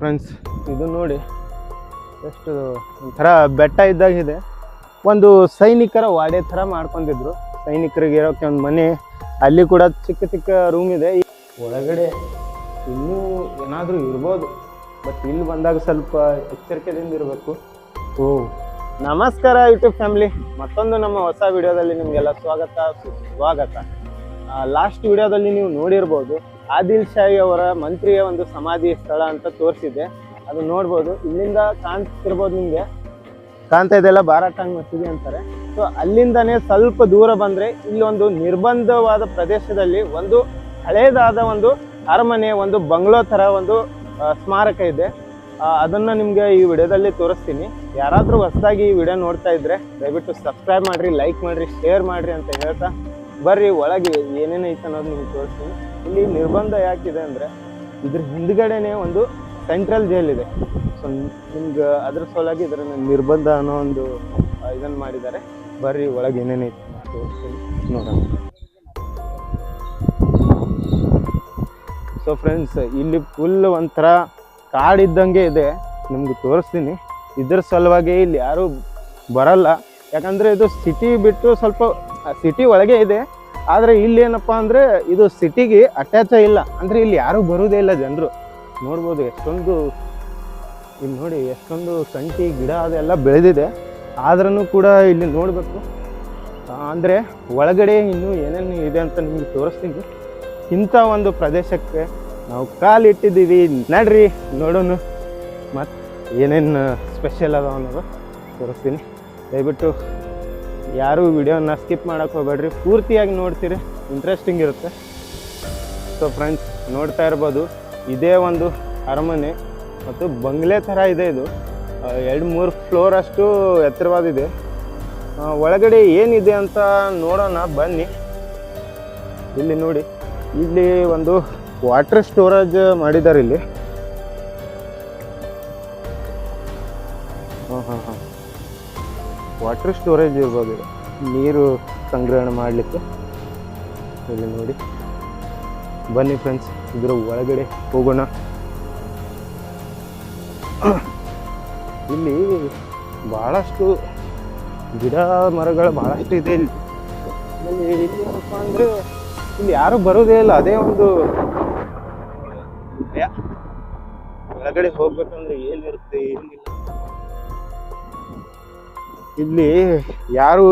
Friends ಇದು ನೋಡಿ ಎಷ್ಟು ಒಂಥರ ಬೆಟ್ಟ ಇದ್ದಾಗಿದೆ. ಒಂದು ಸೈನಿಕರ ವಾಡೆ ಥರ ಮಾಡ್ಕೊಂಡಿದ್ರು. ಸೈನಿಕರಿಗೆ ಇರೋಕೆ ಒಂದು ಮನೆ, ಅಲ್ಲಿ ಕೂಡ ಚಿಕ್ಕ ಚಿಕ್ಕ ರೂಮ್ ಇದೆ. ಒಳಗಡೆ ಇನ್ನೂ ಏನಾದರೂ ಇರ್ಬೋದು. ಬಟ್ ಇಲ್ಲಿ ಬಂದಾಗ ಸ್ವಲ್ಪ ಎಚ್ಚರಿಕೆದಿಂದ ಇರಬೇಕು. ಓ, ನಮಸ್ಕಾರ ಯೂಟ್ಯೂಬ್ ಫ್ಯಾಮಿಲಿ ಮತ್ತೊಂದು ನಮ್ಮ ಹೊಸ ವಿಡಿಯೋದಲ್ಲಿ ನಿಮಗೆಲ್ಲ ಸ್ವಾಗತ ಸ್ವಾಗತ. ಲಾಸ್ಟ್ ವಿಡಿಯೋದಲ್ಲಿ ನೀವು ನೋಡಿರ್ಬೋದು. ಆದಿಲ್ ಶಾಹಿ ಅವರ ಮಂತ್ರಿಯ ಒಂದು ಸಮಾಧಿ ಸ್ಥಳ ಅಂತ ತೋರಿಸಿದೆ ಅದು ನೋಡ್ಬೋದು. ಇಲ್ಲಿಂದ ಕಾಣ್ತಿರ್ಬೋದು ನಿಮಗೆ. ಕಾಣ್ತಾ ಇದೆಲ್ಲ ಬಾರಾಟಾಂಗ್ ಮಸೀದಿ ಅಂತಾರೆ. ಸೊ ಅಲ್ಲಿಂದನೇ ಸ್ವಲ್ಪ ದೂರ ಬಂದ್ರೆ ಇಲ್ಲೊಂದು ನಿರ್ಬಂಧವಾದ ಪ್ರದೇಶದಲ್ಲಿ ಒಂದು ಹಳೇದಾದ ಒಂದು ಅರಮನೆ, ಒಂದು ಬಂಗ್ಲೋ ತರ ಒಂದು ಸ್ಮಾರಕ ಇದೆ. ಅದನ್ನ ನಿಮ್ಗೆ ಈ ವಿಡಿಯೋದಲ್ಲಿ ತೋರಿಸ್ತೀನಿ. ಯಾರಾದರೂ ಹೊಸದಾಗಿ ಈ ವಿಡಿಯೋ ನೋಡ್ತಾ ಇದ್ದರೆ ದಯವಿಟ್ಟು ಸಬ್ಸ್ಕ್ರೈಬ್ ಮಾಡ್ರಿ ಲೈಕ್ ಮಾಡ್ರಿ ಶೇರ್ ಮಾಡ್ರಿ ಅಂತ ಹೇಳ್ತಾ ಬರ್ರಿ, ಒಳಗೆ ಏನೇನು ಐತೆ ಅನ್ನೋದು ನಿಮ್ಗೆ ತೋರಿಸ್ತೀನಿ. ಇಲ್ಲಿ ನಿರ್ಬಂಧ ಯಾಕಿದೆ ಅಂದರೆ, ಇದ್ರ ಹಿಂದ್ಗಡೆನೆ ಒಂದು ಸೆಂಟ್ರಲ್ ಜೈಲ್ ಇದೆ. ಸೊ ನಿಮ್ಗೆ ಅದ್ರ ಸಲುವಾಗಿ ಇದರ ನಿರ್ಬಂಧ ಅನ್ನೋ ಒಂದು ಇದನ್ನು ಮಾಡಿದ್ದಾರೆ. ಬರ್ರಿ, ಒಳಗೆ ಏನೇನೈತೆ ತೋರಿಸ್ತೀನಿ. ನೋಡೋಣ. ಸೊ ಫ್ರೆಂಡ್ಸ್ ಇಲ್ಲಿ ಫುಲ್ ಒಂಥರ ಕಾಡಿದ್ದಂಗೆ ಇದೆ. ನಿಮ್ಗೆ ತೋರಿಸ್ತೀನಿ. ಇದ್ರ ಸಲುವಾಗಿ ಇಲ್ಲಿ ಯಾರು ಬರಲ್ಲ. ಯಾಕಂದ್ರೆ ಇದು ಸಿಟಿ ಬಿಟ್ಟು ಸ್ವಲ್ಪ ಸಿಟಿ ಒಳಗೆ ಇದೆ. ಆದರೆ ಇಲ್ಲಿ ಏನಪ್ಪ ಅಂದ್ರೆ ಇದು ಸಿಟಿಗೆ ಅಟ್ಯಾಚ್ ಇಲ್ಲ. ಅಂದ್ರೆ ಇಲ್ಲಿ ಯಾರು ಬರುವುದೇ ಇಲ್ಲ ಜನರು. ನೋಡ್ಬೋದು ಎಷ್ಟೊಂದು, ಇಲ್ಲಿ ನೋಡಿ ಎಷ್ಟೊಂದು ಸಂಟಿ ಗಿಡ ಅದೆಲ್ಲ ಬೆಳೆದಿದೆ. ಆದ್ರೂ ಕೂಡ ಇಲ್ಲಿ ನೋಡಬೇಕು. ಅಂದರೆ ಒಳಗಡೆ ಇನ್ನೂ ಏನೇನು ಇದೆ ಅಂತ ನಿಮ್ಗೆ ತೋರಿಸ್ತೀನಿ. ಇಂಥ ಒಂದು ಪ್ರದೇಶಕ್ಕೆ ನಾವು ಕಾಲಿಟ್ಟಿದ್ದೀವಿ. ನಡ್ರಿ, ನೋಡೋಣ. ಮತ್ತು ಏನೇನು ಸ್ಪೆಷಲ್ ಅದಾವ ಅನ್ನೋದು ತೋರಿಸ್ತೀನಿ. ದಯವಿಟ್ಟು ಯಾರು ವಿಡಿಯೋನ ಸ್ಕಿಪ್ ಮಾಡೋಕೆ ಹೋಗ್ಬೇಡ್ರಿ. ಪೂರ್ತಿಯಾಗಿ ನೋಡ್ತೀರಿ ಇಂಟ್ರೆಸ್ಟಿಂಗ್ ಇರುತ್ತೆ. ಸೊ ಫ್ರೆಂಡ್ಸ್ ನೋಡ್ತಾ ಇರ್ಬೋದು, ಇದೇ ಒಂದು ಅರಮನೆ ಮತ್ತು ಬಂಗ್ಲೆ ಥರ ಇದೆ ಇದು. ಎರಡು ಮೂರು ಫ್ಲೋರ್ ಅಷ್ಟು ಎತ್ತರವಾದಿದೆ. ಒಳಗಡೆ ಏನಿದೆ ಅಂತ ನೋಡೋಣ, ಬನ್ನಿ. ಇಲ್ಲಿ ನೋಡಿ, ಇಲ್ಲಿ ಒಂದು ವಾಟರ್ ಸ್ಟೋರೇಜ್ ಮಾಡಿದ್ದಾರೆ ಇಲ್ಲಿ. ವಾಟರ್ ಸ್ಟೋರೇಜ್ ಇರ್ಬೋದು ಇದು. ನೀರು ಸಂಗ್ರಹಣೆ ಮಾಡಲಿಕ್ಕೆ. ಇಲ್ಲಿ ನೋಡಿ. ಬನ್ನಿ ಫ್ರೆಂಡ್ಸ್, ಇದ್ರ ಒಳಗಡೆ ಹೋಗೋಣ. ಇಲ್ಲಿ ಭಾಳಷ್ಟು ಗಿಡ ಮರಗಳು ಭಾಳಷ್ಟು ಇದೆ ಇಲ್ಲಿ. ಇಲ್ಲಿ ಇಲ್ಲಿ ಯಾರು ಬರೋದೇ ಇಲ್ಲ, ಅದೇ ಒಂದು ಒಳಗಡೆ ಹೋಗ್ಬೇಕಂದ್ರೆ ಏನಿರುತ್ತೆ, ಏನಿಲ್ಲ. ಇಲ್ಲಿ ಯಾರು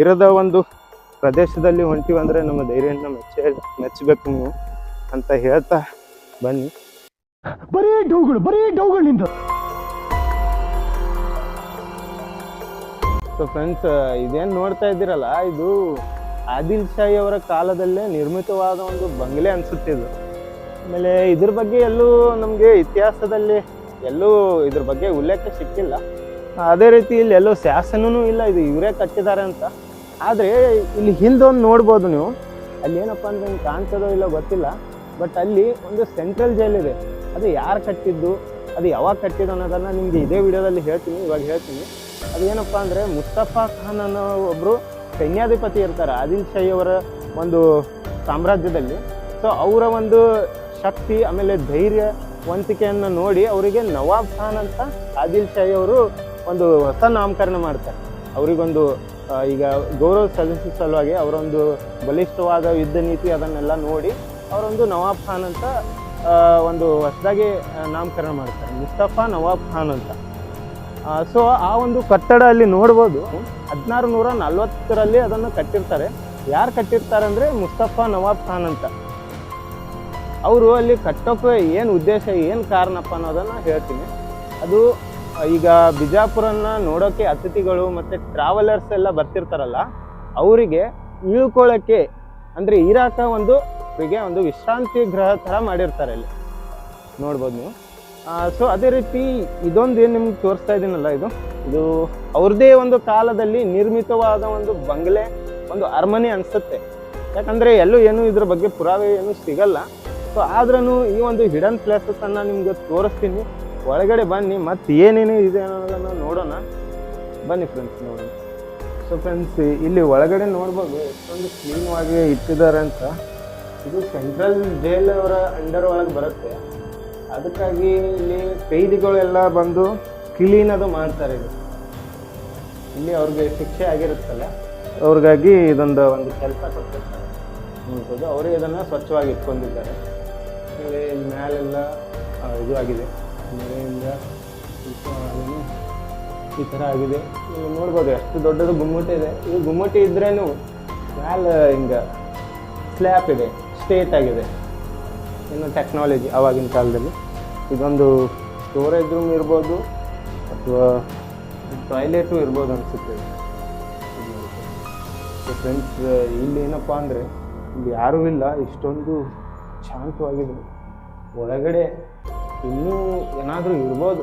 ಇರದ ಒಂದು ಪ್ರದೇಶದಲ್ಲಿ ಹೊಂಟಿವಂದರೆ ನಮ್ಮ ಧೈರ್ಯನ ಮೆಚ್ಚ ಮೆಚ್ಚಬೇಕು ನೀವು ಅಂತ ಹೇಳ್ತಾ ಬನ್ನಿ. ಬರೀ ಡೌಗಳು ಬರೀ ಡೌಗಳು ನಿಂದು ಸೊ ಫ್ರೆಂಡ್ಸ್ ಇದೇನು ನೋಡ್ತಾ ಇದ್ದೀರಲ್ಲ ಇದು ಆದಿಲ್ ಶಾಹಿ ಅವರ ಕಾಲದಲ್ಲೇ ನಿರ್ಮಿತವಾದ ಒಂದು ಬಂಗ್ಲೆ ಅನ್ಸುತ್ತೆ ಇದು. ಆಮೇಲೆ ಇದ್ರ ಬಗ್ಗೆ ಎಲ್ಲೂ ನಮಗೆ ಇತಿಹಾಸದಲ್ಲಿ ಎಲ್ಲೂ ಇದ್ರ ಬಗ್ಗೆ ಉಲ್ಲೇಖ ಸಿಕ್ಕಿಲ್ಲ. ಅದೇ ರೀತಿ ಇಲ್ಲಿ ಎಲ್ಲೋ ಶಾಸನೂ ಇಲ್ಲ, ಇದು ಇವರೇ ಕಟ್ಟಿದ್ದಾರೆ ಅಂತ. ಆದರೆ ಇಲ್ಲಿ ಹಿಂದೊಂದು ನೋಡ್ಬೋದು ನೀವು. ಅಲ್ಲಿ ಏನಪ್ಪ ಅಂದ್ರೆ ನಿಮ್ಗೆ ಇಲ್ಲೋ ಗೊತ್ತಿಲ್ಲ ಬಟ್ ಅಲ್ಲಿ ಒಂದು ಸೆಂಟ್ರಲ್ ಜೈಲ್ ಇದೆ. ಅದು ಯಾರು ಕಟ್ಟಿದ್ದು, ಅದು ಯಾವಾಗ ಕಟ್ಟಿದ್ದು ಅನ್ನೋದನ್ನ ನಿಮಗೆ ಇದೇ ವಿಡಿಯೋದಲ್ಲಿ ಹೇಳ್ತೀನಿ, ಇವಾಗ ಹೇಳ್ತೀನಿ. ಅದು ಏನಪ್ಪ ಅಂದರೆ ಮುಸ್ತಫಾ ಖಾನ್ ಅನ್ನೋ ಒಬ್ಬರು ಸೈನ್ಯಾಧಿಪತಿ ಇರ್ತಾರೆ, ಆದಿಲ್ ಶಾಹಿ ಅವರ ಒಂದು ಸಾಮ್ರಾಜ್ಯದಲ್ಲಿ. ಸೊ ಅವರ ಒಂದು ಶಕ್ತಿ, ಆಮೇಲೆ ಧೈರ್ಯ, ವಂತಿಕೆಯನ್ನು ನೋಡಿ ಅವರಿಗೆ ನವಾಬ್ ಖಾನ್ ಅಂತ ಆದಿಲ್ ಶಾಹಿ ಅವರು ಒಂದು ಹೊಸ ನಾಮಕರಣ ಮಾಡ್ತಾರೆ. ಅವರಿಗೊಂದು ಈಗ ಗೌರವ ಸಲ್ಲಿಸಿದ ಸಲುವಾಗಿ ಅವರೊಂದು ಬಲಿಷ್ಠವಾದ ಯುದ್ಧ ನೀತಿ ಅದನ್ನೆಲ್ಲ ನೋಡಿ ಅವರೊಂದು ನವಾಬ್ ಖಾನ್ ಅಂತ ಒಂದು ಹೊಸದಾಗಿ ನಾಮಕರಣ ಮಾಡ್ತಾರೆ. ಮುಸ್ತಫಾ ನವಾಬ್ ಖಾನ್ ಅಂತ. ಸೊ ಆ ಒಂದು ಕಟ್ಟಡ ಅಲ್ಲಿ ನೋಡ್ಬೋದು ಹದಿನಾರು ನೂರ ನಲ್ವತ್ತರಲ್ಲಿ ಅದನ್ನು ಕಟ್ಟಿರ್ತಾರೆ. ಯಾರು ಕಟ್ಟಿರ್ತಾರೆ ಅಂದರೆ ಮುಸ್ತಫಾ ನವಾಬ್ ಖಾನ್ ಅಂತ. ಅವರು ಅಲ್ಲಿ ಕಟ್ಟೋಕ್ಕೆ ಏನು ಉದ್ದೇಶ, ಏನು ಕಾರಣಪ್ಪ ಅನ್ನೋದನ್ನು ಹೇಳ್ತೀನಿ. ಅದು ಈಗ ಬಿಜಾಪುರನ್ನ ನೋಡೋಕೆ ಅತಿಥಿಗಳು ಮತ್ತು ಟ್ರಾವೆಲರ್ಸ್ ಎಲ್ಲ ಬರ್ತಿರ್ತಾರಲ್ಲ, ಅವರಿಗೆ ಇಳ್ಕೊಳ್ಳೋಕ್ಕೆ ಅಂದರೆ ಇರಾಕ ಒಂದು ಅವರಿಗೆ ಒಂದು ವಿಶ್ರಾಂತಿ ಗೃಹ ಥರ ಮಾಡಿರ್ತಾರೆ ಅಲ್ಲಿ ನೋಡ್ಬೋದು ನೀವು. ಸೊ ಅದೇ ರೀತಿ ಇದೊಂದು ಏನು ನಿಮ್ಗೆ ತೋರಿಸ್ತಾ ಇದ್ದೀನಲ್ಲ ಇದು? ಇದು ಅವ್ರದ್ದೇ ಒಂದು ಕಾಲದಲ್ಲಿ ನಿರ್ಮಿತವಾದ ಒಂದು ಬಂಗ್ಲೆ, ಒಂದು ಅರಮನೆ ಅನಿಸುತ್ತೆ. ಯಾಕಂದರೆ ಎಲ್ಲೂ ಏನು ಇದ್ರ ಬಗ್ಗೆ ಪುರಾವೆ ಏನು ಸಿಗಲ್ಲ. ಸೊ ಆದ್ರೂ ಈ ಒಂದು ಹಿಡನ್ ಪ್ಲೇಸಸನ್ನು ನಿಮ್ಗೆ ತೋರಿಸ್ತೀನಿ. ಒಳಗಡೆ ಬನ್ನಿ, ಮತ್ತೆ ಏನೇನು ಇದೆ ಅನ್ನೋದನ್ನು ನೋಡೋಣ. ಬನ್ನಿ ಫ್ರೆಂಡ್ಸ್ ನೋಡೋಣ ಸೊ ಫ್ರೆಂಡ್ಸ್ ಇಲ್ಲಿ ಒಳಗಡೆ ನೋಡ್ಬೋದು, ಎಷ್ಟೊಂದು ಕ್ಲೀನ್ವಾಗಿ ಇಟ್ಟಿದ್ದಾರೆ ಅಂತ. ಇದು ಸೆಂಟ್ರಲ್ ಜೈಲ್ ಅವರ ಅಂಡರ್ ಒಳಗೆ ಬರುತ್ತೆ. ಅದಕ್ಕಾಗಿ ಇಲ್ಲಿ ಕೈದಿಗಳೆಲ್ಲ ಬಂದು ಕ್ಲೀನ್ ಅದು ಮಾಡ್ತಾರೆ ಇದು. ಇಲ್ಲಿ ಅವ್ರಿಗೆ ಶಿಕ್ಷೆ ಆಗಿರುತ್ತಲ್ಲ, ಅವ್ರಿಗಾಗಿ ಇದೊಂದು ಒಂದು ಕೆಲಸ ಕೊಟ್ಟಿರ್ತಾರೆ. ನೋಡ್ಬೋದು, ಅವರೇ ಇದನ್ನು ಸ್ವಚ್ಛವಾಗಿ ಇಟ್ಕೊಂಡಿದ್ದಾರೆ. ಇಲ್ಲಿ ಮ್ಯಾಲೆಲ್ಲ ಇದು ಆಗಿದೆ. ಮಳೆಯಿಂದ ಅದನ್ನು ಈ ಥರ ಆಗಿದೆ. ನೀವು ನೋಡ್ಬೋದು ಎಷ್ಟು ದೊಡ್ಡದು ಗುಮ್ಮಟ ಇದೆ. ಈ ಗುಮ್ಮಟ ಇದ್ರೇನು ಮ್ಯಾಲ ಹಿಂಗೆ ಸ್ಲ್ಯಾಪ್ ಇದೆ ಸ್ಟೇಟ್ ಆಗಿದೆ. ಇನ್ನು ಟೆಕ್ನಾಲಜಿ ಆವಾಗಿನ ಕಾಲದಲ್ಲಿ. ಇದೊಂದು ಸ್ಟೋರೇಜ್ ರೂಮ್ ಇರ್ಬೋದು ಅಥವಾ ಟಾಯ್ಲೆಟು ಇರ್ಬೋದು ಅನಿಸುತ್ತೆ. ಫ್ರೆಂಡ್ಸ್ ಇಲ್ಲಿ ಏನಪ್ಪ ಅಂದರೆ ಇಲ್ಲಿ ಯಾರೂ ಇಲ್ಲ, ಇಷ್ಟೊಂದು ಶಾಂತವಾಗಿದೆ. ಒಳಗಡೆ ಇನ್ನೂ ಏನಾದರೂ ಇರ್ಬೋದು.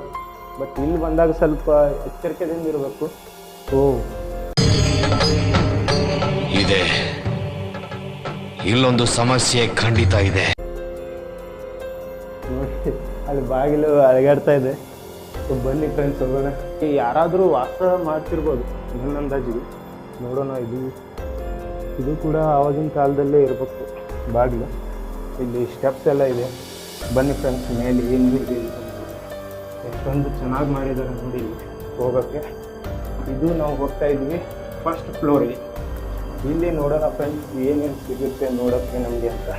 ಬಟ್ ಇಲ್ಲಿ ಬಂದಾಗ ಸ್ವಲ್ಪ ಎಚ್ಚರಿಕೆದಿಂದ ಇರಬೇಕು. ಓ ಇದೆ. ಇಲ್ಲೊಂದು ಸಮಸ್ಯೆ ಖಂಡಿತ ಇದೆ. ನೋಡಿ ಅಲ್ಲಿ ಬಾಗಿಲು ಅಳಗಾಡ್ತಾ ಇದೆ. ಸೊ ಬನ್ನಿ ಫ್ರೆಂಡ್ಸ್ ಹೋಗೋಣ. ಯಾರಾದರೂ ವಾಸ ಮಾಡ್ತಿರ್ಬೋದು ನನ್ನ ಅಂದಾಜಿಗೆ ನೋಡೋಣ ಇದು ಇದು ಕೂಡ ಆವಾಗಿನ ಕಾಲದಲ್ಲೇ ಇರಬೇಕು ಬಾಗಿಲು. ಇಲ್ಲಿ ಸ್ಟೆಪ್ಸ್ ಎಲ್ಲ ಇದೆ. ಬನ್ನಿ ಫ್ರೆಂಡ್ಸ್ ಮೇಲೆ ಏನು ಇದೆ ಎಷ್ಟೊಂದು ಚೆನ್ನಾಗಿ ಮಾಡಿದ್ದಾರೆ ನೋಡಿ ಹೋಗೋಕ್ಕೆ. ಇದು ನಾವು ಹೋಗ್ತಾ ಇದ್ವಿ ಫಸ್ಟ್ ಫ್ಲೋರಿಗೆ ಇಲ್ಲಿ ನೋಡೋಣ ಫ್ರೆಂಡ್ಸ್ ಏನೇನು ಸಿಗುತ್ತೆ ನೋಡೋಕ್ಕೆ ನಮಗೆ ಅಂತ.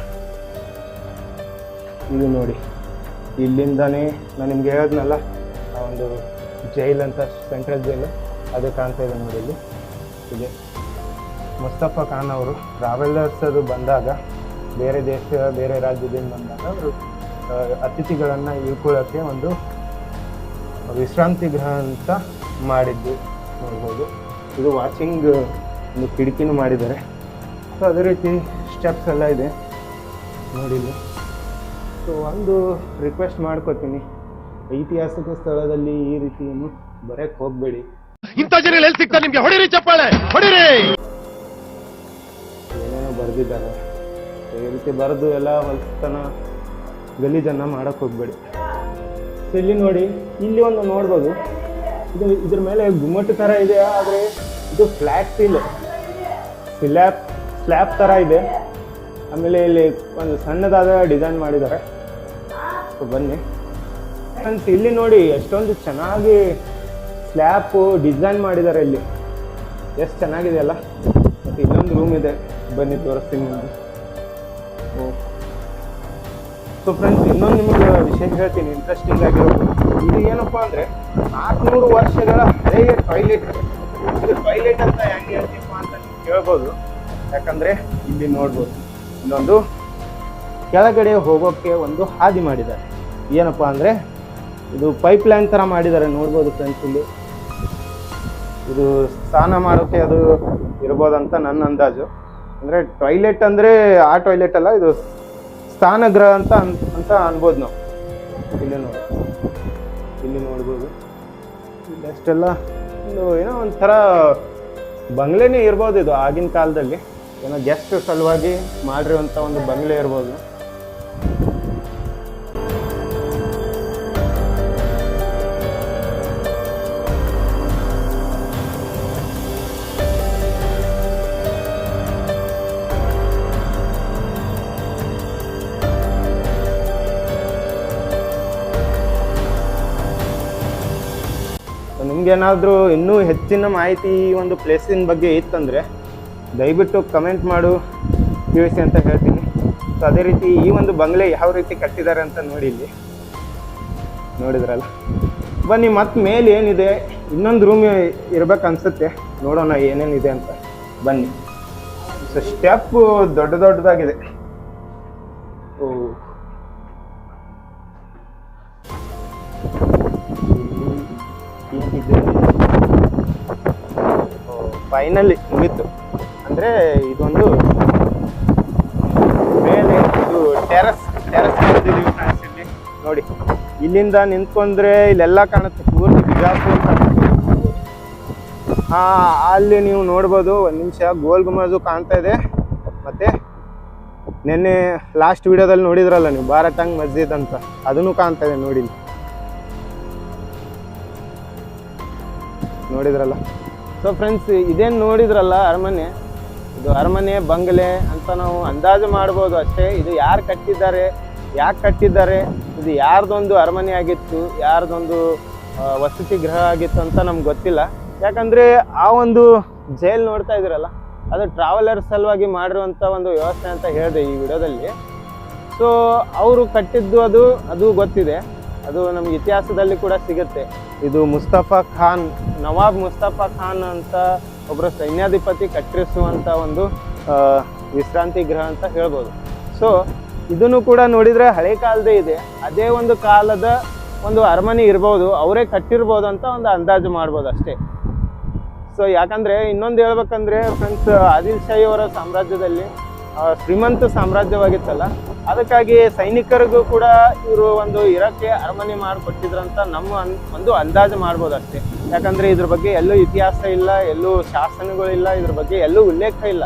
ಇದು ನೋಡಿ. ಇಲ್ಲಿಂದನೇ ನಾನು ನಿಮ್ಗೆ ಹೇಳಿದ್ನಲ್ಲ, ಆ ಒಂದು ಜೈಲ್ ಅಂತ ಸೆಂಟ್ರಲ್ ಜೈಲು ಅದು ಕಾಣ್ತಾ ಇದೆ ನೋಡಿ ಇಲ್ಲಿ. ಇದೆ. ಮುಸ್ತಫಾ ಖಾನ್ ಅವರು ಟ್ರಾವೆಲರ್ಸ್ ಅದು ಬಂದಾಗ, ಬೇರೆ ದೇಶ, ಬೇರೆ ರಾಜ್ಯದಿಂದ ಬಂದಾಗ ಅವರು ಅತಿಥಿಗಳನ್ನು ಇಳ್ಕೊಳ್ಳೋಕ್ಕೆ ಒಂದು ವಿಶ್ರಾಂತಿ ಗೃಹ ಅಂತ ಮಾಡಿದ್ದು ನೋಡ್ಬೋದು. ಇದು ವಾಚಿಂಗ್ ಒಂದು ಕಿಟಕಿನೂ ಮಾಡಿದ್ದಾರೆ. ಸೊ ಅದೇ ರೀತಿ ಸ್ಟೆಪ್ಸ್ ಎಲ್ಲ ಇದೆ. ನೋಡಿ ಸೊ ಒಂದು ರಿಕ್ವೆಸ್ಟ್ ಮಾಡ್ಕೋತೀನಿ. ಐತಿಹಾಸಿಕ ಸ್ಥಳದಲ್ಲಿ ಈ ರೀತಿಯನ್ನು ಏನು ಬರಕ್ಕೆ ಹೋಗಬೇಡಿ. ಇಂಥ ಜನಗಳು ಎಲ್ಲಿ ಸಿಗ್ತಾರೆ ನಿಮಗೆ? ಹೊಡಿರಿ ಚಪ್ಪಾಳೆ! ಹೊಡಿರಿ! ಏನೇನೋ ಬರೆದಿದ್ದಾರೆ. ಈ ರೀತಿ ಬರೆದು ಎಲ್ಲ ಹೊಲ್ತನ ಗಲೀಜನ್ನು ಮಾಡೋಕ್ಕೆ ಹೋಗಬೇಡಿ. ಸೊ ಇಲ್ಲಿ ನೋಡಿ, ಇಲ್ಲಿ ಒಂದು ನೋಡ್ಬೋದು. ಇದು ಇದ್ರ ಮೇಲೆ ಗುಮ್ಮಟ ಥರ ಇದೆ, ಆದರೆ ಇದು ಫ್ಲ್ಯಾಟ್ ಸೀಲ್ ಸ್ಲ್ಯಾಪ್ ಸ್ಲ್ಯಾಬ್ ಥರ ಇದೆ. ಆಮೇಲೆ ಇಲ್ಲಿ ಒಂದು ಸಣ್ಣದಾದ ಡಿಸೈನ್ ಮಾಡಿದ್ದಾರೆ. ಸೊ ಬನ್ನಿ. ಫ್ರೆಂಡ್ಸ್ ಇಲ್ಲಿ ನೋಡಿ ಎಷ್ಟೊಂದು ಚೆನ್ನಾಗಿ ಸ್ಲ್ಯಾಪು ಡಿಸೈನ್ ಮಾಡಿದ್ದಾರೆ ಇಲ್ಲಿ. ಎಷ್ಟು ಚೆನ್ನಾಗಿದೆ ಅಲ್ಲ? ಮತ್ತು ಇನ್ನೊಂದು ರೂಮ್ ಇದೆ. ಬನ್ನಿ, ತೋರಿಸ್ತೀನಿ ನಿಮಗೆ. ಓ ಸೊ ಫ್ರೆಂಡ್ಸ್ ಇನ್ನೊಂದು ನಿಮಗೆ ವಿಷಯ ಹೇಳ್ತೀನಿ ಇಂಟ್ರೆಸ್ಟಿಂಗ್ ಆಗಿರೋದು. ಇದು ಏನಪ್ಪ ಅಂದರೆ ನಾಲ್ಕುನೂರು ವರ್ಷಗಳ ಹಳೆಯ ಟಾಯ್ಲೆಟ್ ಇದು ಟಾಯ್ಲೆಟ್ ಅಂತ ಹೆಂಗೆ ಹೇಳ್ತೀಪ್ಪ ಅಂತ ನೀವು ಕೇಳ್ಬೋದು. ಯಾಕಂದರೆ ಇಲ್ಲಿ ನೋಡ್ಬೋದು. ಇನ್ನೊಂದು ಕೆಳಗಡೆ ಹೋಗೋಕ್ಕೆ ಒಂದು ಹಾದಿ ಮಾಡಿದ್ದಾರೆ. ಏನಪ್ಪ ಅಂದರೆ ಇದು ಪೈಪ್ ಲೈನ್ ಥರ ಮಾಡಿದ್ದಾರೆ, ನೋಡ್ಬೋದು ಫ್ರೆಂಡ್ಸ್ ಇಲ್ಲಿ. ಇದು ಸ್ನಾನ ಮಾಡೋಕ್ಕೆ ಅದು ಇರ್ಬೋದಂತ ನನ್ನ ಅಂದಾಜು. ಅಂದರೆ ಟಾಯ್ಲೆಟ್ ಅಂದರೆ ಆ ಟಾಯ್ಲೆಟ್ ಅಲ್ಲ, ಇದು ಸ್ನಾನಗೃಹ ಅಂತ ಅಂತ ಅನ್ಬೋದು ನಾವು. ಇಲ್ಲಿ ನೋಡಿ. ಇಲ್ಲಿ ನೋಡ್ಬೋದು. ಅಷ್ಟೆಲ್ಲ ಒಂದು ಏನೋ ಒಂಥರ ಬಂಗ್ಲೆನೇ ಇರ್ಬೋದು ಇದು ಆಗಿನ ಕಾಲದಲ್ಲಿ. ಏನೋ ಗೆಸ್ಟ್ ಸಲುವಾಗಿ ಮಾಡಿರುವಂಥ ಒಂದು ಬಂಗ್ಲೆ ಇರ್ಬೋದು. ನಿಮ್ಗೇನಾದರೂ ಇನ್ನೂ ಹೆಚ್ಚಿನ ಮಾಹಿತಿ ಈ ಒಂದು ಪ್ಲೇಸಿನ ಬಗ್ಗೆ ಇತ್ತಂದರೆ ದಯವಿಟ್ಟು ಕಮೆಂಟ್ ಮಾಡು, ತಿಳಿಸಿ ಅಂತ ಹೇಳ್ತೀನಿ. ಸೊ ಅದೇ ರೀತಿ ಈ ಒಂದು ಬಂಗ್ಲೆ ಯಾವ ರೀತಿ ಕಟ್ಟಿದ್ದಾರೆ ಅಂತ ನೋಡಿ ಇಲ್ಲಿ. ನೋಡಿದ್ರಲ್ಲ? ಬನ್ನಿ, ಮತ್ತೆ ಮೇಲೆ ಏನಿದೆ? ಇನ್ನೊಂದು ರೂಮ್ ಇರ್ಬೇಕು ಅನ್ಸುತ್ತೆ. ನೋಡೋಣ ಏನೇನಿದೆ ಅಂತ. ಬನ್ನಿ. ಸೊ ಸ್ಟೆಪ್ ದೊಡ್ಡ ದೊಡ್ಡದಾಗಿದೆ. ಫೈನಲಿ ಮುಗಿತು. ಅಂದರೆ ಇದೊಂದು ಮೇಲೆ ಇದು ಟೆರಸ್ ಟೆರಸ್ ಫ್ರೆಂಡ್ಸ್ ಇಲ್ಲಿ ನೋಡಿ, ಇಲ್ಲಿಂದ ನಿಂತ್ಕೊಂಡ್ರೆ ಇಲ್ಲೆಲ್ಲ ಕಾಣುತ್ತೆ. ಪೂರ್ತಿ ಬಿಜಾಪುರ ಕಾಣುತ್ತೆ. ಹಾಂ, ಅಲ್ಲಿ ನೀವು ನೋಡ್ಬೋದು, ಒಂದು ನಿಮಿಷ ಗೋಲ್ ಗುಮಜು ಕಾಣ್ತಾ ಇದೆ. ಮತ್ತು ನಿನ್ನೆ ಲಾಸ್ಟ್ ವಿಡಿಯೋದಲ್ಲಿ ನೋಡಿದ್ರಲ್ಲ ನೀವು ಬಾರಟಂಗ್ ಮಸ್ಜಿದ್ ಅಂತ? ಅದನ್ನು ಕಾಣ್ತಾ ಇದೆ ನೋಡಿ ನೋಡಿದ್ರಲ್ಲ? ಸೊ ಫ್ರೆಂಡ್ಸ್ ಇದೇನು ನೋಡಿದ್ರಲ್ಲ ಅರಮನೆ? ಇದು ಅರಮನೆ, ಬಂಗಲೆ ಅಂತ ನಾವು ಅಂದಾಜು ಮಾಡ್ಬೋದು ಅಷ್ಟೇ. ಇದು ಯಾರು ಕಟ್ಟಿದ್ದಾರೆ? ಯಾಕೆ ಕಟ್ಟಿದ್ದಾರೆ? ಇದು ಯಾರ್ದೊಂದು ಅರಮನೆ ಆಗಿತ್ತು? ಯಾರ್ದೊಂದು ವಸತಿ ಗೃಹ ಆಗಿತ್ತು ಅಂತ ನಮ್ಗೆ ಗೊತ್ತಿಲ್ಲ. ಯಾಕಂದ್ರೆ ಆ ಒಂದು ಜೈಲ್ ನೋಡ್ತಾ ಇದ್ರಲ್ಲ ಅದು ಟ್ರಾವೆಲರ್ ಸಲುವಾಗಿ ಮಾಡಿರುವಂಥ ಒಂದು ವ್ಯವಸ್ಥೆ ಅಂತ ಹೇಳಿದೆ ಈ ವಿಡಿಯೋದಲ್ಲಿ. ಸೊ ಅವರು ಕಟ್ಟಿದ್ದು ಅದು ಅದು ಗೊತ್ತಿದೆ. ಅದು ನಮ್ಗೆ ಇತಿಹಾಸದಲ್ಲಿ ಕೂಡ ಸಿಗುತ್ತೆ. ಇದು ಮುಸ್ತಫಾ ಖಾನ್ ನವಾಬ್ ಮುಸ್ತಫಾ ಖಾನ್ ಅಂತ ಒಬ್ಬರು ಸೈನ್ಯಾಧಿಪತಿ ಕಟ್ಟಿಸುವಂಥ ಒಂದು ವಿಶ್ರಾಂತಿ ಗೃಹ ಅಂತ ಹೇಳ್ಬೋದು. ಸೊ ಇದನ್ನು ಕೂಡ ನೋಡಿದರೆ ಹಳೆ ಕಾಲದೇ ಇದೆ. ಅದೇ ಒಂದು ಕಾಲದ ಒಂದು ಅರಮನೆ ಇರ್ಬೋದು ಅವರೇ ಕಟ್ಟಿರ್ಬೋದು ಅಂತ ಒಂದು ಅಂದಾಜು ಮಾಡ್ಬೋದು ಅಷ್ಟೇ. ಸೊ ಯಾಕಂದ್ರೆ ಇನ್ನೊಂದು ಹೇಳ್ಬೇಕಂದ್ರೆ ಫ್ರೆಂಡ್ಸ್ ಆದಿಲ್ ಶಾಹಿ ಅವರ ಸಾಮ್ರಾಜ್ಯದಲ್ಲಿ ಶ್ರೀಮಂತ ಸಾಮ್ರಾಜ್ಯವಾಗಿತ್ತಲ್ಲ ಅದಕ್ಕಾಗಿ ಸೈನಿಕರಿಗೂ ಕೂಡ ಇವರು ಒಂದು ಇರಕ್ಕೆ ಅರಮನೆ ಮಾಡಿಕೊಟ್ಟಿದ್ರಂತ ನಮ್ಮ ಒಂದು ಅಂದಾಜು ಮಾಡ್ಬೋದು ಅಷ್ಟೇ. ಯಾಕಂದರೆ ಇದ್ರ ಬಗ್ಗೆ ಎಲ್ಲೂ ಇತಿಹಾಸ ಇಲ್ಲ, ಎಲ್ಲೂ ಶಾಸನಗಳಿಲ್ಲ ಇದ್ರ ಬಗ್ಗೆ ಎಲ್ಲೂ ಉಲ್ಲೇಖ ಇಲ್ಲ.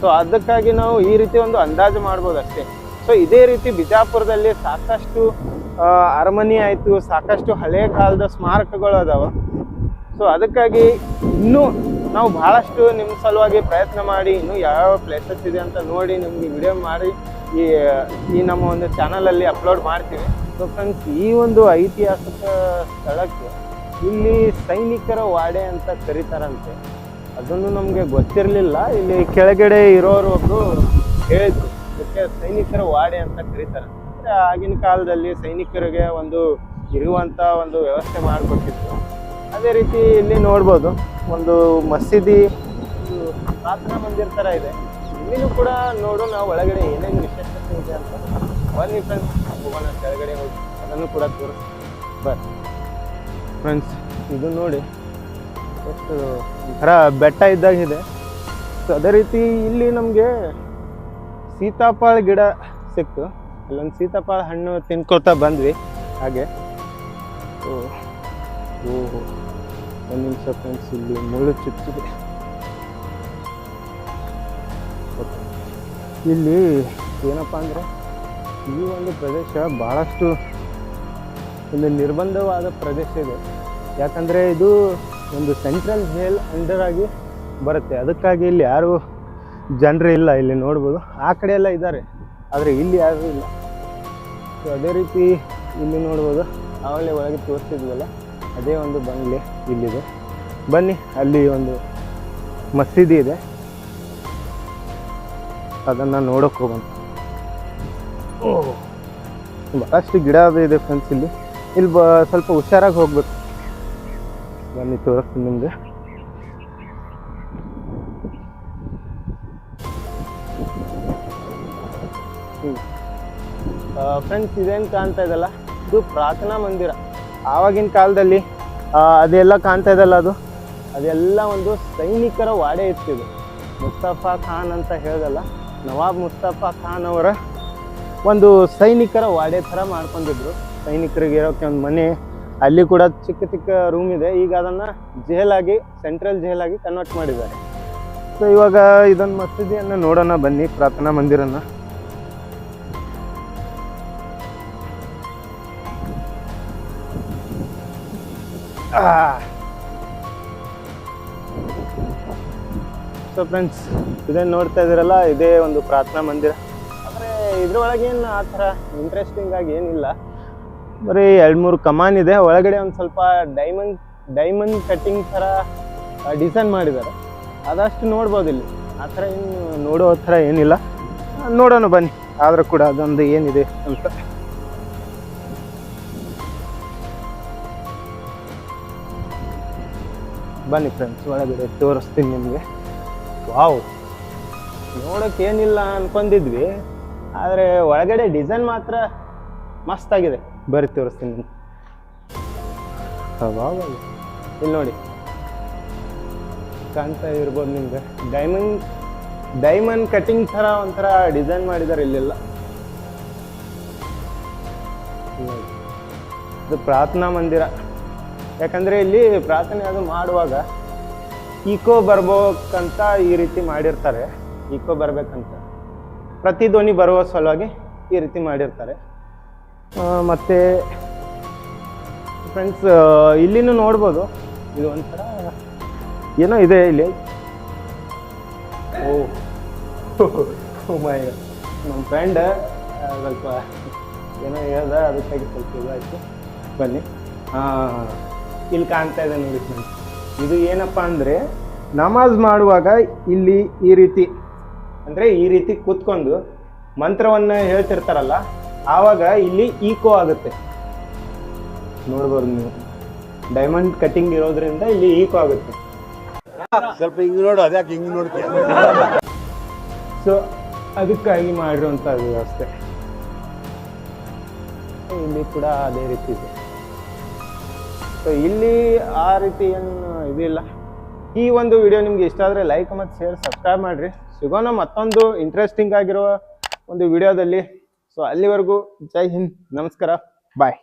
ಸೊ ಅದಕ್ಕಾಗಿ ನಾವು ಈ ರೀತಿ ಒಂದು ಅಂದಾಜು ಮಾಡ್ಬೋದು ಅಷ್ಟೇ. ಸೊ ಇದೇ ರೀತಿ ಬಿಜಾಪುರದಲ್ಲಿ ಸಾಕಷ್ಟು ಅರಮನೆ ಆಯಿತು, ಸಾಕಷ್ಟು ಹಳೆಯ ಕಾಲದ ಸ್ಮಾರಕಗಳು ಅದಾವೆ. ಸೊ ಅದಕ್ಕಾಗಿ ಇನ್ನೂ ನಾವು ಭಾಳಷ್ಟು ನಿಮ್ಮ ಸಲುವಾಗಿ ಪ್ರಯತ್ನ ಮಾಡಿ, ಇನ್ನೂ ಯಾವ್ಯಾವ ಪ್ಲೇಸಸ್ ಇದೆ ಅಂತ ನೋಡಿ ನಿಮಗೆ ವಿಡಿಯೋ ಮಾಡಿ. ಈ ಈ ನಮ್ಮ ಒಂದು ಚಾನಲಲ್ಲಿ ಅಪ್ಲೋಡ್ ಮಾಡ್ತೀವಿ. ಸೊ ಫ್ರೆಂಡ್ಸ್ ಈ ಒಂದು ಐತಿಹಾಸಿಕ ಸ್ಥಳಕ್ಕೆ ಇಲ್ಲಿ ಸೈನಿಕರ ವಾಡೆ ಅಂತ ಕರೀತಾರಂತೆ. ಅದನ್ನು ನಮಗೆ ಗೊತ್ತಿರಲಿಲ್ಲ. ಇಲ್ಲಿ ಕೆಳಗಡೆ ಇರೋರು ಒಬ್ಬರು ಹೇಳಿದ್ರು, ಇದಕ್ಕೆ ಸೈನಿಕರ ವಾಡೆ ಅಂತ ಕರೀತಾರೆ. ಅಂದರೆ ಆಗಿನ ಕಾಲದಲ್ಲಿ ಸೈನಿಕರಿಗೆ ಒಂದು ಇರುವಂಥ ಒಂದು ವ್ಯವಸ್ಥೆ ಮಾಡಿಕೊಟ್ಟಿತ್ತು ಅದೇ ರೀತಿ ಇಲ್ಲಿ ನೋಡ್ಬೋದು, ಒಂದು ಮಸೀದಿ ಪ್ರಾರ್ಥನಾ ಮಂದಿರ ಥರ ಇದೆ. ಇಲ್ಲಿನೂ ಕೂಡ ನೋಡು, ನಾವು ಒಳಗಡೆ ಏನೇನು ವಿಶೇಷತೆ ಇದೆ ಅಂತ ಫ್ರೆಂಡ್ಸ್ ಹೋಗೋಣ ಕೆಳಗಡೆ ಹೋಗಿ. ಅದನ್ನು ಕೂಡ ತೋರಿಸ್. ಬರ್ ಫ್ರೆಂಡ್ಸ್ ಇದು ನೋಡಿ ಎಷ್ಟು ಒಂಥರ ಬೆಟ್ಟ ಇದ್ದಾಗಿದೆ ಸೊ ಅದೇ ರೀತಿ ಇಲ್ಲಿ ನಮಗೆ ಸೀತಾಫಲ ಗಿಡ ಸಿಕ್ತು. ಅಲ್ಲೊಂದು ಸೀತಾಫಲ ಹಣ್ಣು ತಿನ್ಕೋತಾ ಬಂದ್ವಿ. ಹಾಗೆ. ಓ ಓಹೋ. ಒಂದು ನಿಮಿಷ ಫ್ರೆಂಡ್ಸ್ ಇಲ್ಲಿ ಮುಳ್ಳು ಚುಚ್ಚಿದೆ. ಇಲ್ಲಿ ಏನಪ್ಪ ಅಂದರೆ ಈ ಒಂದು ಪ್ರದೇಶ ಭಾಳಷ್ಟು ಒಂದು ನಿರ್ಬಂಧವಾದ ಪ್ರದೇಶ ಇದೆ. ಯಾಕಂದರೆ ಇದು ಒಂದು ಸೆಂಟ್ರಲ್ ಜೇಲ್ ಅಂಡರ್ ಆಗಿ ಬರುತ್ತೆ. ಅದಕ್ಕಾಗಿ ಇಲ್ಲಿ ಯಾರು ಜನರು ಇಲ್ಲ ಇಲ್ಲಿ ನೋಡ್ಬೋದು. ಆ ಕಡೆ ಎಲ್ಲ ಇದ್ದಾರೆ. ಆದರೆ ಇಲ್ಲಿ ಯಾರೂ ಇಲ್ಲ. ಸೊ ಅದೇ ರೀತಿ ಇಲ್ಲಿ ನೋಡ್ಬೋದು. ಆವಾಗಲೇ ಒಳಗೆ ತೋರಿಸಿದ್ವಲ್ಲ, ಅದೇ ಒಂದು ಬಂಗ್ಲೆ ಇಲ್ಲಿದೆ. ಬನ್ನಿ, ಅಲ್ಲಿ ಒಂದು ಮಸೀದಿ ಇದೆ. ಅದನ್ನು ನೋಡೋಕೆ ಹೋಗೋಣ. ಓಹ್ ಭಾಳಷ್ಟು ಗಿಡ ಇದೆ ಫ್ರೆಂಡ್ಸ್ ಇಲ್ಲಿ. ಇಲ್ಲಿ ಬ, ಸ್ವಲ್ಪ ಹುಷಾರಾಗಿ ಹೋಗ್ಬೇಕು. ಬನ್ನಿ, ತೋರಿಸ್ತೀನಿ ನಿಮಗೆ. ಫ್ರೆಂಡ್ಸ್ ಇದೇನು ಕಾಣ್ತಾ ಇದಲ್ಲ? ಇದು ಪ್ರಾರ್ಥನಾ ಮಂದಿರ. ಆವಾಗಿನ ಕಾಲದಲ್ಲಿ ಅದೆಲ್ಲ ಕಾಣ್ತಾ ಇದಲ್ಲ ಅದು? ಅದೆಲ್ಲ ಒಂದು ಸೈನಿಕರ ವಾಡೆ ಇತ್ತು ಇದು. ಮುಸ್ತಫಾ ಖಾನ್ ಅಂತ ಹೇಳ್ದಲ್ಲ, ನವಾಬ್ ಮುಸ್ತಫಾ ಖಾನ್ ಅವರ ಒಂದು ಸೈನಿಕರ ವಾಡೆ ಥರ ಮಾಡ್ಕೊಂಡಿದ್ರು. ಸೈನಿಕರಿಗೆ ಇರೋಕ್ಕೆ ಒಂದು ಮನೆ. ಅಲ್ಲಿ ಕೂಡ ಚಿಕ್ಕ ಚಿಕ್ಕ ರೂಮ್ ಇದೆ. ಈಗ ಅದನ್ನು ಜೇಲಾಗಿ ಸೆಂಟ್ರಲ್ ಜೇಲಾಗಿ ಕನ್ವರ್ಟ್ ಮಾಡಿದ್ದಾರೆ. ಸೊ ಇವಾಗ ಇದೊಂದು ಮಸೀದಿಯನ್ನು ನೋಡೋಣ, ಬನ್ನಿ, ಪ್ರಾರ್ಥನಾ ಮಂದಿರನ ಸೊ ಫ್ರೆಂಡ್ಸ್ ಇದೇನು ನೋಡ್ತಾ ಇದ್ದೀರಲ್ಲ, ಇದೇ ಒಂದು ಪ್ರಾರ್ಥನಾ ಮಂದಿರ. ಆದರೆ ಇದ್ರೊಳಗೆ ಏನು ಆ ಥರ ಇಂಟ್ರೆಸ್ಟಿಂಗ್ ಆಗಿ ಏನಿಲ್ಲ. ಬರೀ ಎರಡು ಮೂರು ಕಮಾನ್ ಇದೆ, ಒಳಗಡೆ ಒಂದು ಸ್ವಲ್ಪ ಡೈಮಂಡ್ ಡೈಮಂಡ್ ಕಟ್ಟಿಂಗ್ ಥರ ಡಿಸೈನ್ ಮಾಡಿದ್ದಾರೆ. ಅದಷ್ಟು ನೋಡ್ಬೋದು ಇಲ್ಲಿ. ಆ ಥರ ಏನು ನೋಡೋ ಥರ ಏನಿಲ್ಲ. ನೋಡೋಣ ಬನ್ನಿ, ಆದರೂ ಕೂಡ ಅದೊಂದು ಏನಿದೆ ಅಂತ. ಬನ್ನಿ ಫ್ರೆಂಡ್ಸ್ ಒಳಗಡೆ ತೋರಿಸ್ತೀನಿ ನಿಮಗೆ. ವಾವ್, ನೋಡೋಕೆ ಏನಿಲ್ಲ ಅನ್ಕೊಂಡಿದ್ವಿ. ಆದರೆ ಒಳಗಡೆ ಡಿಸೈನ್ ಮಾತ್ರ ಮಸ್ತಾಗಿದೆ ಬರಿ ತೋರಿಸ್ತೀನಿ. ಇಲ್ಲಿ ನೋಡಿ. ಕಾಣ್ತಾ ಇರ್ಬೋದು ನಿಮ್ಗೆ. ಡೈಮಂಡ್ ಡೈಮಂಡ್ ಕಟಿಂಗ್ ಥರ ಒಂಥರ ಡಿಸೈನ್ ಮಾಡಿದ್ದಾರೆ ಇಲ್ಲೆಲ್ಲ. ಇಲ್ಲಿ ಇದು ಪ್ರಾರ್ಥನಾ ಮಂದಿರ. ಯಾಕಂದರೆ ಇಲ್ಲಿ ಪ್ರಾರ್ಥನೆ ಅದು ಮಾಡುವಾಗ ಈಕೋ ಬರ್ಬೇಕಂತ ಈ ರೀತಿ ಮಾಡಿರ್ತಾರೆ. ಈಕೋ ಬರ್ಬೇಕಂತ. ಪ್ರತಿಧ್ವನಿ ಬರುವ ಸಲುವಾಗಿ ಈ ರೀತಿ ಮಾಡಿರ್ತಾರೆ. ಮತ್ತು ಫ್ರೆಂಡ್ಸ್ ಇಲ್ಲಿನೂ ನೋಡ್ಬೋದು. ಇದು ಒಂಥರ ಏನೋ ಇದೆ ಇಲ್ಲಿ. ಓ ಮೈ ನಮ್ಮ ಫ್ರೆಂಡ್ ಸ್ವಲ್ಪ ಏನೋ ಹೇಳ್ದ, ಅದಕ್ಕಾಗಿ ಸ್ವಲ್ಪ ಇದಾಯಿತು ಬನ್ನಿ. ಇಲ್ಲಿ ಕಾಣ್ತಾ ಇದೆ ನೋಡಿ ಫ್ರೆಂಡ್ಸ್ ಇದು ಏನಪ್ಪ ಅಂದರೆ ನಮಾಜ್ ಮಾಡುವಾಗ ಇಲ್ಲಿ ಈ ರೀತಿ ಅಂದರೆ ಈ ರೀತಿ ಕೂತ್ಕೊಂಡು ಮಂತ್ರವನ್ನು ಹೇಳ್ತಿರ್ತಾರಲ್ಲ ಆವಾಗ ಇಲ್ಲಿ ಈಕೋ ಆಗುತ್ತೆ. ನೋಡ್ಬೋದು ನೀವು. ಡೈಮಂಡ್ ಕಟಿಂಗ್ ಇರೋದ್ರಿಂದ ಇಲ್ಲಿ ಈಕೋ ಆಗುತ್ತೆ. ಸ್ವಲ್ಪ ಹಿಂಗ್ ನೋಡು ಅದ್ಯಾಕೆ ಹಿಂಗೆ ನೋಡ್ತೀಯ? ಸೊ ಅದಕ್ಕಾಗಿ ಮಾಡಿರುವಂಥ ವ್ಯವಸ್ಥೆ. ಇಲ್ಲಿ ಕೂಡ ಅದೇ ರೀತಿ ಇದೆ. ಸೊ ಇಲ್ಲಿ ಆ ರೀತಿ ಏನು ಇದಿಲ್ಲ. ಈ ಒಂದು ವಿಡಿಯೋ ನಿಮ್ಗೆ ಇಷ್ಟ ಆದರೆ ಲೈಕ್ ಮತ್ತು ಶೇರ್ ಸಬ್ಸ್ಕ್ರೈಬ್ ಮಾಡಿರಿ. ಸಿಗೋಣ ಮತ್ತೊಂದು ಇಂಟ್ರೆಸ್ಟಿಂಗ್ ಆಗಿರುವ ಒಂದು ವಿಡಿಯೋದಲ್ಲಿ ಸೊ ಅಲ್ಲಿವರೆಗೂ ಜೈ ಹಿಂದ್. ನಮಸ್ಕಾರ. ಬಾಯ್